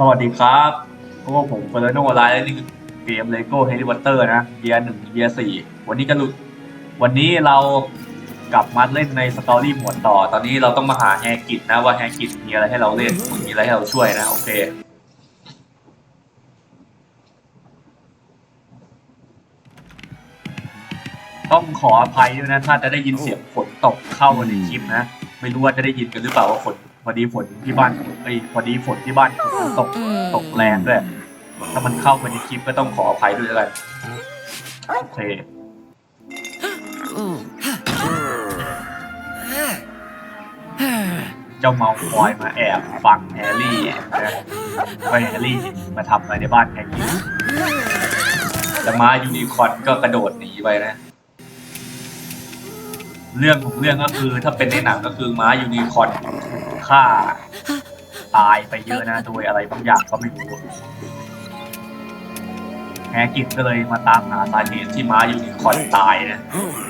สวัสดีครับพวกผมเฟอร์โนไลน์และนี่คือเกมเลโก้เฮลิคอเตอร์นะเยียร์หนึ่งเยียร์สี่วันนี้ก็ลุวันนี้เรากลับมาเล่นในสตอรี่หมวดต่อ ตอนนี้เราต้องมาหาแฮกิตนะว่าแฮกิตมีอะไรให้เราเล่นมีอะไรให้เราช่วยนะ โอเค ต้องขออภัยด้วยนะ ถ้าจะได้ยินเสียงฝนตกเข้าในคลิปนะ ไม่รู้ว่าจะได้ยินกันหรือเปล่าว่าฝน พอดีฝนที่บ้านไอ้ยพอดีฝนที่บ้านฝนตกตกแรงด้วย ถ้ามันเข้ามาในคลิปก็ต้องขออภัยด้วยแล้วกันโอเคเจ้าเมาคอยมาแอบฟังแฮร์รี่นะว่าแฮร์รี่มาทำอะไรในบ้านแฮร์รี่แล้วม้ายูนิคอร์นก็กระโดดหนีไปนะ เรื่องของเรื่องก็คือถ้าเป็นในหนังก็คือม้ายูนิคอร์นฆ่า ตายไปเยอะนะโดยอะไรบางอย่างก็ไม่รู้แฮกิตก็เลยมาตามหาสาเหตุที่ม้ายูนิคอร์นตายนะ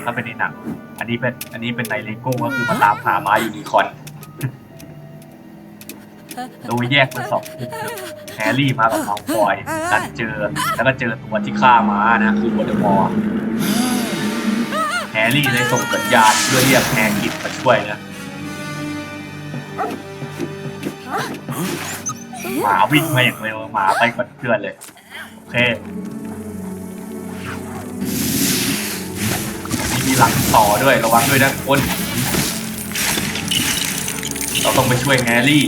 ถ้าเป็นในหนังอันนี้เป็นอันนี้เป็นในเลโก้ก็คือมาตามหาม้ายูนิคอร์นโดยแยกเป็นสองกลุ่มแฮร์รี่มากับมังฟอยกันเจอแล้วก็เจอตัวที่ฆ่าม้านะคือวอเดอมอร์ ร์รี่เลยส่งสัญญาณเพื่อเรียกแฮกิตมาช่วยนะหมาวิ่งมาอย่างเร็วหมาไปก่อนเพื่อนเลย โอเคนี่มีหลังต่อด้วยระวังด้วยนะคน เราต้องไปช่วยแฮร์รี่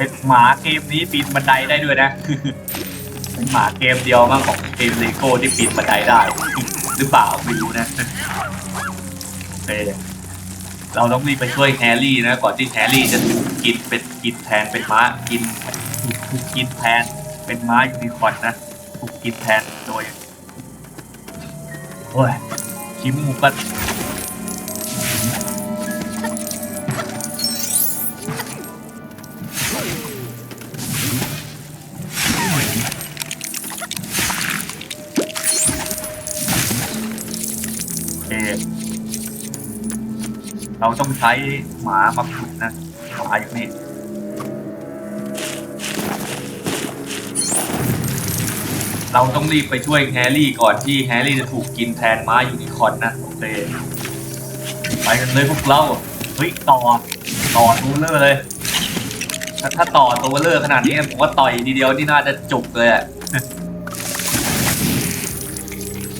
เป็นหมาเกมนี้ปีนบันไดได้ด้วยนะ เป็นหมาเกมเดียวมั้งของเกมเลโก้ที่ปีนบันไดได้ หรือเปล่าไม่รู้นะโอเคเราต้องรีบไปช่วยแฮร์รี่นะก่อนที่แฮร์รี่จะถูกกินเป็นกินแทนเป็นม้ากินถูกกินแทนเป็นม้ายูนิคอร์นนะถูกกินแทนโดยโอ้ยชิมมูกก็โเราต้องใช้หมามาขุดนะหมาอย่างนี้เราต้องรีบไปช่วยแฮร์รี่ก่อนที่แฮร์รี่จะถูกกินแทนม้ายูนิคอร์นนะโอเคไปกันเลยพวกเราเฮ้ยต่อต่อทูเลอร์เลย ถ้าถ้าต่อตัวเลอร์ขนาดนี้ผมว่าต่อยทีเดียวนี่น่าจะจุกเลยอะ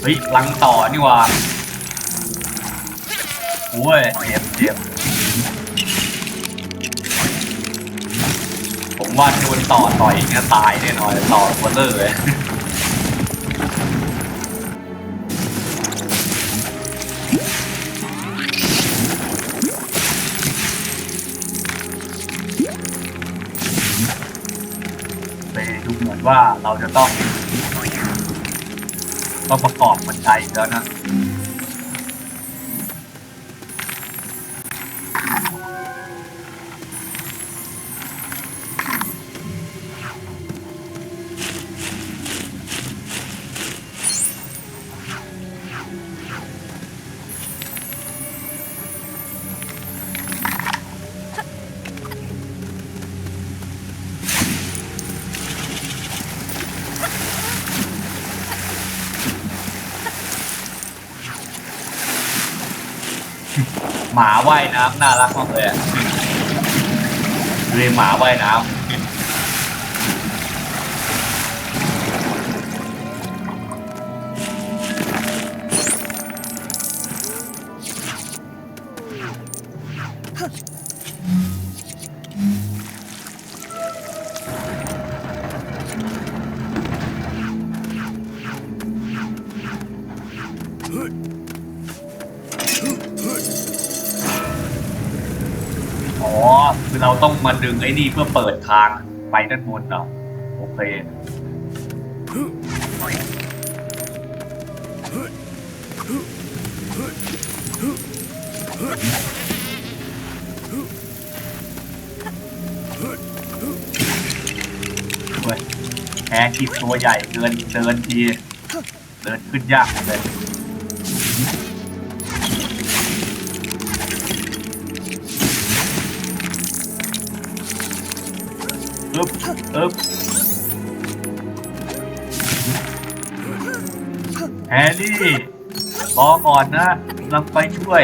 เฮ้ยลังต่อนี่ว่า โอ้ยเจ็บเจ็บผมว่าโดนต่อต่อยอย่างเงี้ยตายแน่นอนต่อวอเตอร์เลยไปดูเหมือนว่าเราจะต้องต้องประกอบบันไดอีกแล้วนะ น้ำน่ารักมากเลยอะดูดิหมาว่ายน้ำ ถึงไอ้นี่เพื่อเปิดทางไปด้านบนเหรอโอเคแพ้ขีดตัวใหญ่เกินเดินที เดินขึ้นยากเลย อึ๊บอึ๊บแฮร์รี่รอก่อนนะกำลังไปช่วย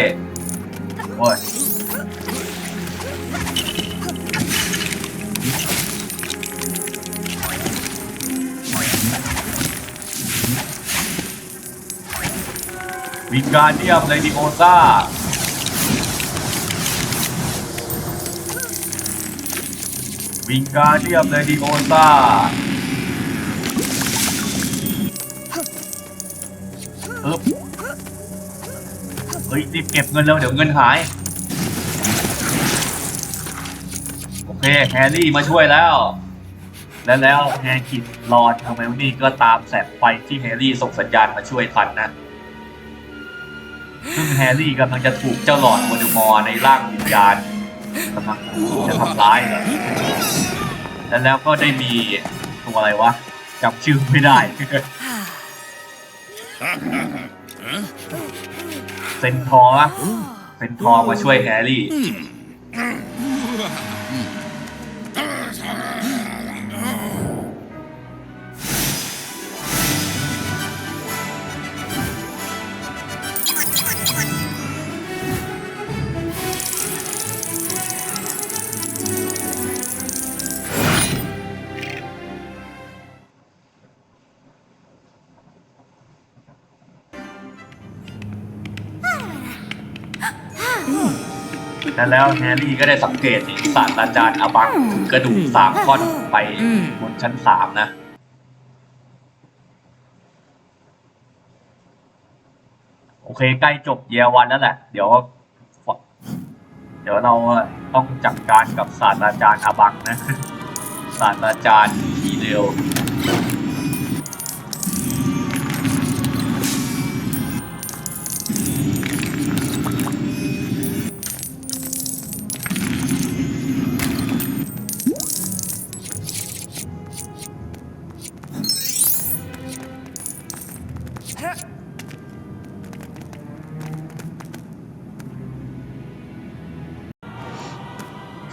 โอ้ยวิการเดียมเลดิโอซ่า วิงการเดียมเลยดิโอซ่าอึ๊บเฮ้ยรีบเก็บเงินแล้วเดี๋ยวเงินหาย โอเคแฮร์รี่มาช่วยแล้ว แล้วแล้วแฮร์คิดรอดทำไมนนี้ก็ตามแสงไฟที่แฮร์รี่ส่งสัญญาณมาช่วยทันนะซึ่งแฮร์รี่กำลังจะถูกเจ้าหลอดวอเดอมอร์ในร่างวิญญาณ กำลังจะทำร้ายเลยแล้วแล้วก็ได้มีตัวอะไรวะจำชื่อไม่ได้ เซนทอร์อะเซนทอร์มาช่วยแฮร์รี่ แล้วแล้วแฮร์รี่ก็ได้สังเกตเห็นศาสตราจารย์อบังถือกระดูกสามท่อนไปบนชั้นสามนะโอเคใกล้จบเยวันแล้วแหละ เดี๋ยว เดี๋ยวเราต้องจัดการกับศาสตราจารย์อาบังนะศาสตราจารย์ทีเร็ว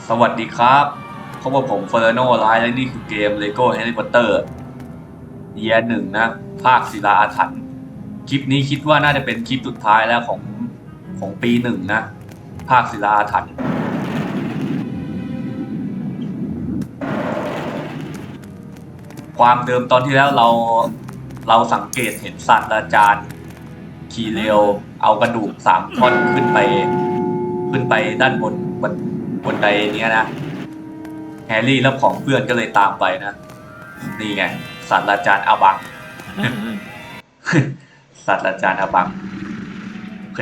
สวัสดีครับพบกับผมเฟอร์โนไลท์และนี่คือเกม LEGO Harry Potter เยียหนึ่งนะ ภาคศิลาอาถรรพ์คลิปนี้คิดว่าน่าจะเป็นคลิปสุดท้ายแล้วของของปีหนึ่งนะ ภาคศิลาอาถรรพ์ความเดิมตอนที่แล้วเราเราสังเกตเห็นศาสตราจารย์ขี่เร็วเอากระดูกสามท่อนขึ้นไป ขึ้นไปด้านบนบน บนไดเนี้ยนะแฮร์รี่และของเพื่อนก็เลยตามไปนะนี่ไงศาสตราจารย์อาบังศาสตราจารย์อาบังโอเค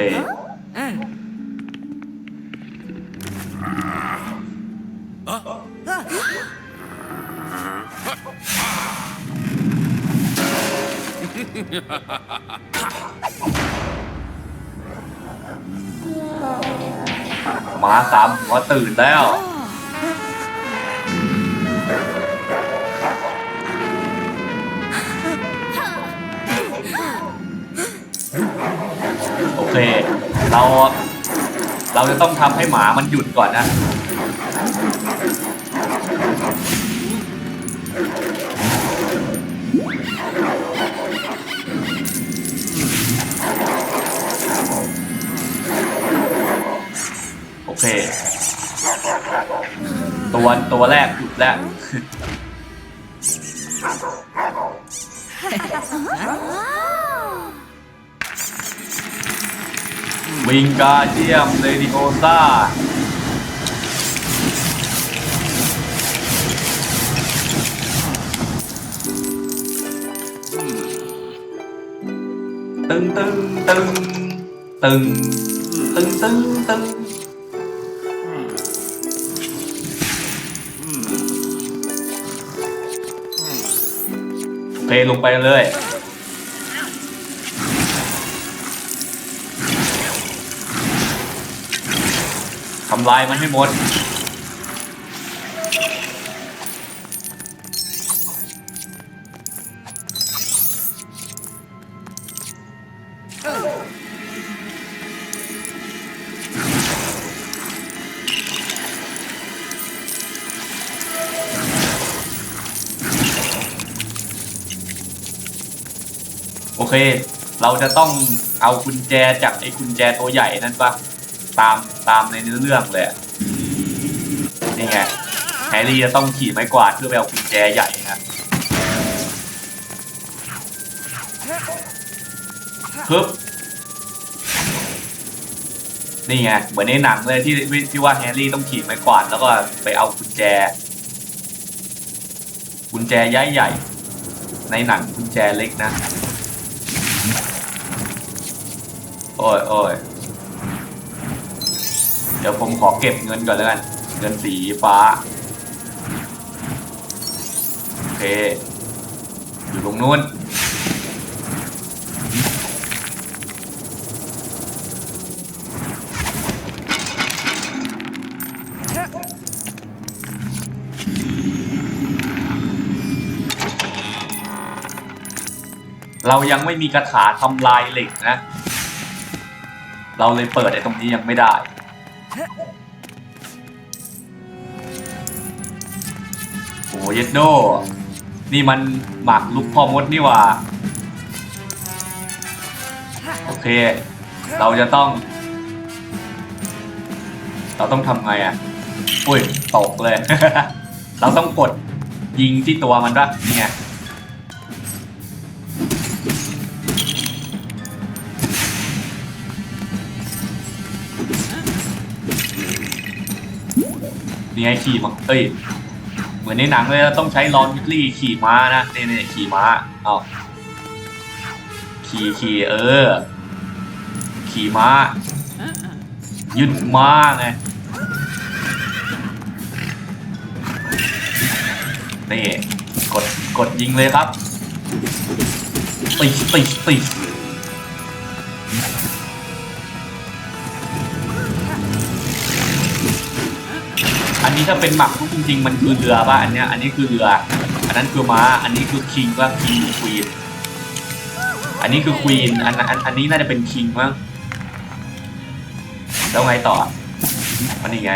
หมาสามหัวตื่นแล้ว โอเค เรา เราจะต้องทำให้หมามันหยุดก่อนนะ เค ตัวตัวแรกหยุดแล้ววิงกาเดียมเรดิโอซ่าตึงตึงตึงตึงตึงตึงตึง เคลงไปเลย ทำลายมันให้หมด เค เราจะต้องเอากุญแจจากไอ้กุญแจตัวใหญ่นั่นปะตามตามในเนื้อเรื่องเลยนี่ไงแฮร์รี่จะต้องขี่ไม้กวาดเพื่อไปเอากุญแจใหญ่นะฮึบนี่ไงเหมือนในหนังเลยที่ที่ว่าแฮร์รี่ต้องขี่ไม้กวาดแล้วก็ไปเอากุญแจ กุญแจย้ายใหญ่ ในหนังกุญแจเล็กนะ โอ้ยโอ้ยเดี๋ยวผมขอเก็บเงินก่อนแล้วกัน เงินสีฟ้า โอเค อยู่ตรงนู้น เรายังไม่มีคาถาทำลายเหล็กนะ เราเลยเปิดไอ้ตรงนี้ยังไม่ได้ โอ้ยเยดโด นี่มันหมักลูกพ่อมดนี่ว่า โอเค เราจะต้อง เราต้องทำไงอะอุ้ย ตกเลย เราต้องกดยิงที่ตัวมันปะนี่ไง นี่ไงขี่มาเอ้ย เหมือนในหนังเลยต้องใช้ลอนวิลลี่ขี่ม้านะเนี่ยเนี่ยขี่ม้าเอาขี่ขี่เออ ขี่ม้า ยึดม้าไงนี่กดกดยิงเลยครับติดติดติด นนี้ถ้าเป็นหมักทุกจริงๆ มันคือเรือป่ะอันเนี้ยอันนี้คือเรือ อันนั้นคือม้า อันนี้คือคิงป่ะคิงหรือควีนอันนี้คือควีนอันอันอันนี้น่าจะเป็นคิงมั้งแล้วไงต่อมันนี่ไง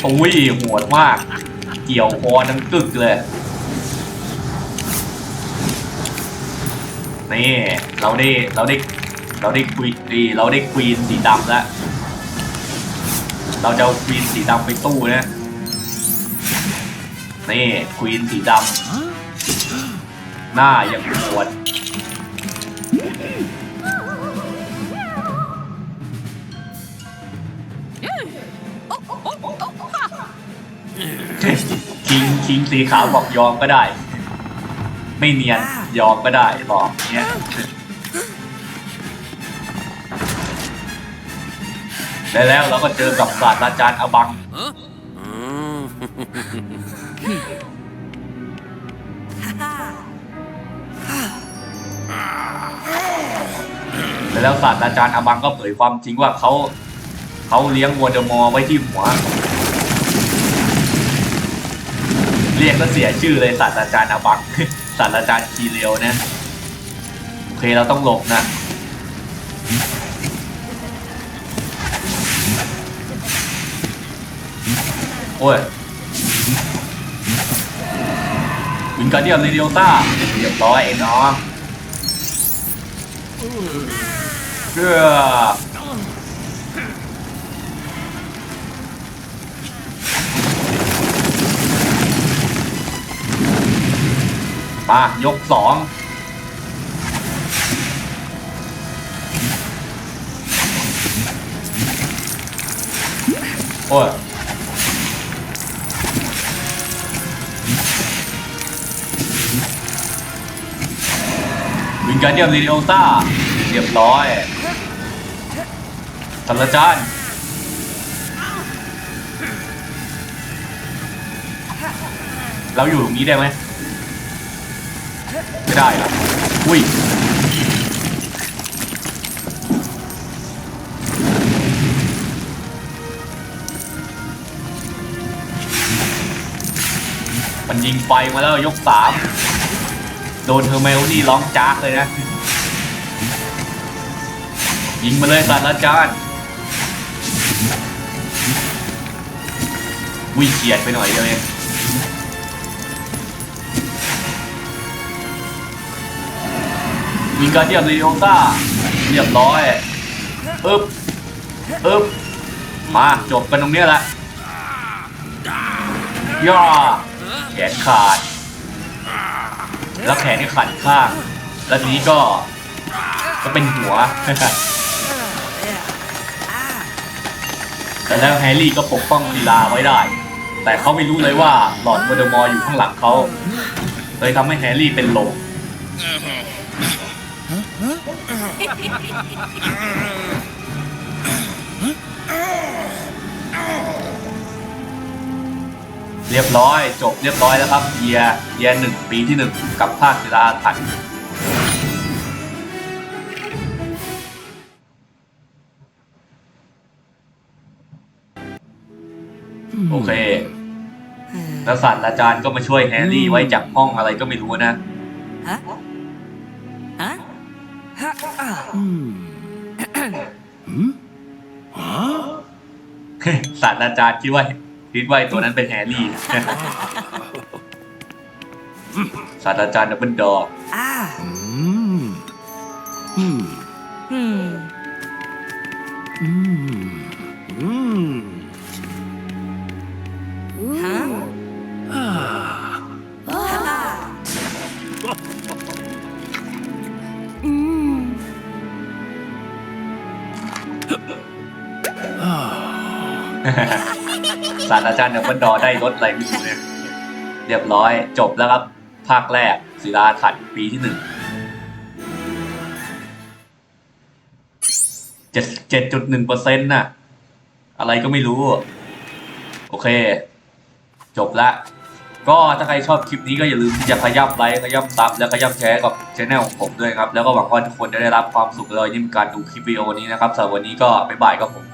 โอ้ยโหดมาก เกี่ยวคอทั้งกึกเลยนี่เราได้เราได้เราได้ควีนดีเราได้ควีนสีดำแล้ว เราจะควีนสีดำไปตู้นะนี่ควีนสีดำหน้าย่างโหดคิงคิงสีขาวบอกยอมก็ได้ ไม่เนียนยอมก็ได้บอกเนี้ย และแล้วเราก็เจอกับศาสตราจารย์อบัง และแล้วศาสตราจารย์อบังก็เผยความจริงว่าเขาเขาเลี้ยงวัวเดอมอไว้ที่หัว เรียกก็เสียชื่อเลยศาสตราจารย์อบังศาสตราจารย์คีเรียวนะ โอเคเราต้องหลบนะ โอ้ยวินการเดียมเรดิโอต้าเรียบร้อยไอ้น้องเพื่อมายกสองโอ้ย การเดียมเรดิโอต้าเรียบร้อยศาสตรจารย์เราอยู่ตรงนี้ได้ไหมไม่ได้เหรออุ้ยมันยิงไฟมาแล้วยกสาม โดนเทอร์เมลนี่ร้องจากเลยนะ ยิงมาเลยศาสตราจารย์วิ่งเฉียดไปหน่อยเดียวเองวิงการเดียมเรโอซ่าเรียบร้อยอึบอึบมาจบกันตรงเนี้ยแหละย่าแขนขาด แล้วแขนนี่ขาดข้าง แล้วทีนี้ก็ก็เป็นหัว แต่แล้วแฮร์รี่ก็ปกป้องลีลาไว้ได้ แต่เขาไม่รู้เลยว่าหลอดโวลเดอมอร์อยู่ข้างหลังเขาเลยทำให้แฮร์รี่เป็นลม เรียบร้อย จบเรียบร้อยแล้วครับเยียเยียหนึ่งปีที่หนึ่งกับภาคศิลาถันโอเคแล้วศาสตราจารย์ก็มาช่วยแฮร์รี่ไว้จากห้องอะไรก็ไม่รู้นะฮะฮะฮะอะศาสตราจารย์คิดว่า คิดว่าไอ้ตัวนั้นเป็นแฮร์รี่ ศาสตราจารย์ดับเบิลดอร์อ่า Mm. Mm. อืม Mm. ศาสตราจารย์ดับเบิลดอร์ได้รถอะไรไม่รู้เนี่ยเรียบร้อยจบแล้วครับ ภาคแรกศิลาถันปีที่หนึ่งเจ็ดเจ็ดจุดหนึ่งเปอร์เซ็นต์น่ะ อะไรก็ไม่รู้ โอเค จบละ ก็ถ้าใครชอบคลิปนี้ก็อย่าลืมที่จะขยับไลค์ขยับซับและขยับแชร์กับช anel ของผมด้วยครับ แล้วก็หวังว่าทุกคนจะได้รับความสุขเลยยิ่งการดูคลิปวิดีโอนี้นะครับสำหรับวันนี้ก็บ๊ายบายครับผม